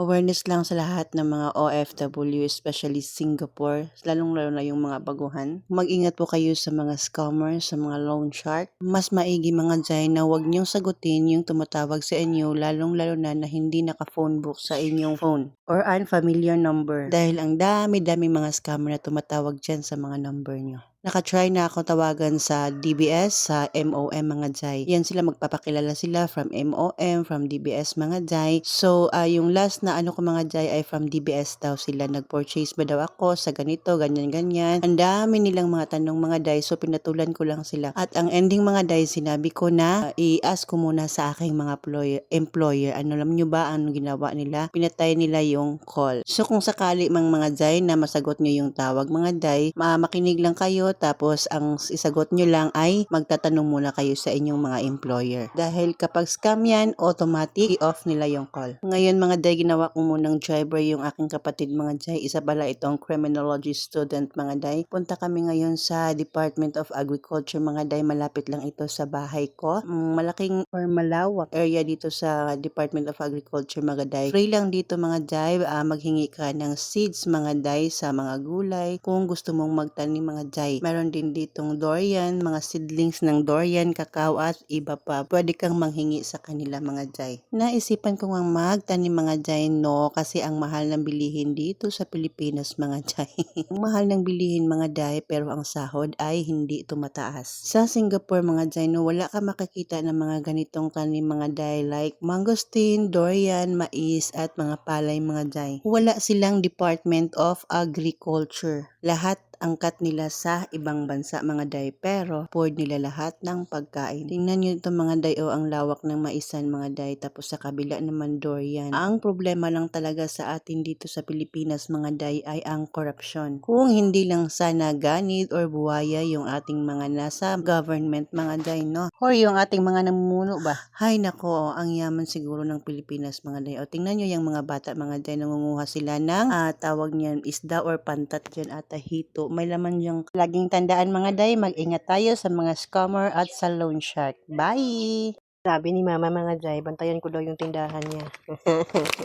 Awareness lang sa lahat ng mga OFW, especially Singapore, lalong-lalo na yung mga baguhan. Mag-ingat po kayo sa mga scammers, sa mga loan shark. Mas maigi mga jay na huwag niyong sagutin yung tumatawag sa inyo, lalong-lalo na na hindi naka-phone book sa inyong phone or unfamiliar number. Dahil ang dami-dami mga scammer na tumatawag dyan sa mga number niyo. Nakatry na ako tawagan sa DBS, sa MOM mga jay. Yan sila magpapakilala sila from MOM, from DBS mga jay. So, ah, yung last na ano ko mga jay ay from DBS daw sila. Nag-purchase ba daw ako sa ganito, ganyan-ganyan. Ang dami nilang mga tanong mga day. So, pinatulan ko lang sila. At ang ending mga day, sinabi ko na ah, i-ask ko muna sa aking mga employer. employer. Ano alam nyo ba ang ginawa nila? Pinatay nila yung call. So, kung sakali mang mga jay na masagot nyo yung tawag mga ma- makinig lang kayo tapos ang isagot nyo lang ay magtatanong muna kayo sa inyong mga employer. Dahil kapag scam yan, automatic i-off nila yung call. Ngayon mga day, ginawa ko munang driver yung aking kapatid mga day. Isa pala itong criminology student mga day. Punta kami ngayon sa Department of Agriculture mga day. Malapit lang ito sa bahay ko. Mm, Malaking or malawak area dito sa Department of Agriculture mga day. Free lang dito mga day. ah, maghingi ka ng seeds mga day sa mga gulay. Kung gusto mong magtanim mga day. Meron din ditong durian, mga seedlings ng durian, kakao at iba pa. Pwede kang manghingi sa kanila mga jay. Naisipan ko nga magtanim mga jay no kasi ang mahal ng bilihin dito sa Pilipinas mga jay. mahal ng bilihin mga jay pero ang sahod ay hindi tumataas. Sa Singapore mga jay no wala ka makakita ng mga ganitong tanim mga jay like mangosteen, durian, mais at mga palay mga jay. Wala silang Department of Agriculture. Lahat angkat nila sa ibang bansa mga day pero afford nila lahat ng pagkain. Tingnan nyo itong mga day o ang lawak ng maisan mga day tapos sa kabila naman durian. Ang problema lang talaga sa atin dito sa Pilipinas mga day ay ang korupsyon. Kung hindi lang sana ganit or buwaya yung ating mga nasa government mga day no or yung ating mga namumuno ba. Hay nako ang yaman siguro ng Pilipinas mga day. O tingnan nyo yung mga bata mga day nangunguha sila ng ah, tawag niyan isda or pantat dyan at hito may laman yung laging tandaan mga day, mag-ingat tayo sa mga scammer at sa loan shark. Bye! Sabi ni mama mga jay, bantayan ko daw yung tindahan niya.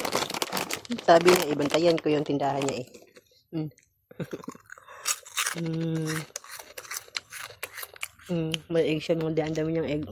Sabi niya, ibantayan ko yung tindahan niya eh. Mm. mm. Mm, may egg siya nung ang dami niyang egg.